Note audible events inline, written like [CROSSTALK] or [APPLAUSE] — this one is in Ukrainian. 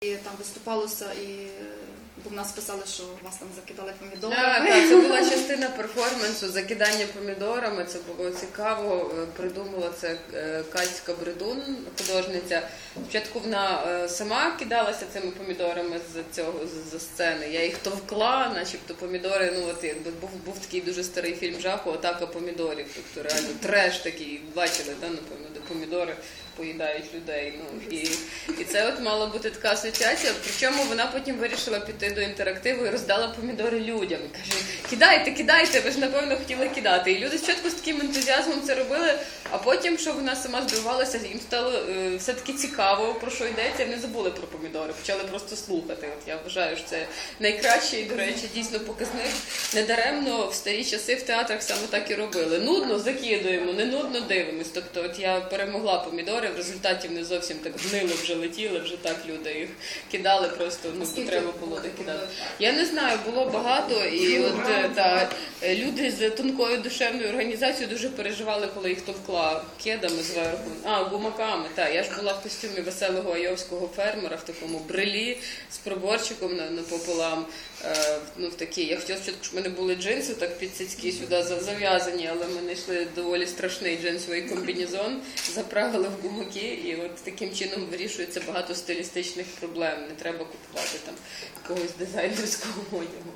І там виступалося, і бо в нас писали, що вас там закидали помідорами. Так, так, це [LAUGHS] була частина перформансу, закидання помідорами. Це було цікаво. Е, Придумала це е, Катька Бредун, художниця. Спочатку вона е, сама кидалася цими помідорами з цього з- сцени. Я їх товкла, начебто помідори. Ну от якби був був такий дуже старий фільм жаху, атака помідорів. Тобто реально треш такий. Бачили, да, напевно, де помідори поїдають людей. Ну і, і це от мала бути така асоціація. Причому вона потім вирішила піти до інтерактиву і роздала помідори людям. І каже: кидайте, кидайте, ви ж напевно хотіли кидати. І люди спочатку з таким ентузіазмом це робили, а потім, що вона сама здивувалася, їм стало е, все-таки цікаво, про що йдеться, вони забули про помідори, почали просто слухати. От я вважаю, що це найкращий, до речі, дійсно показник. Недаремно в старі часи в театрах саме так і робили. Нудно закидуємо, не нудно дивимось. Тобто, от я перемогла помідори, в результаті вони зовсім так гнило вже летіли, вже так люди їх кидали, просто ну бо Скільки треба було докидати. Я не знаю, було багато, і от е, та люди з тонкою душевною організацією дуже переживали, коли їх товкла кедами зверху. А, гумаками. Так, я ж була в костюмі веселого айовського фермера в такому брелі з проборчиком на- напополам. Е, ну, в такі. Я хотіла щоб в мене були джинси так під цицьки сюди зав'язані, але ми знайшли доволі страшний джинсовий комбінезон, заправили в гумаки, і от таким чином вирішується багато стилістичних проблем. Не треба купувати там якогось дизайнерського одягу.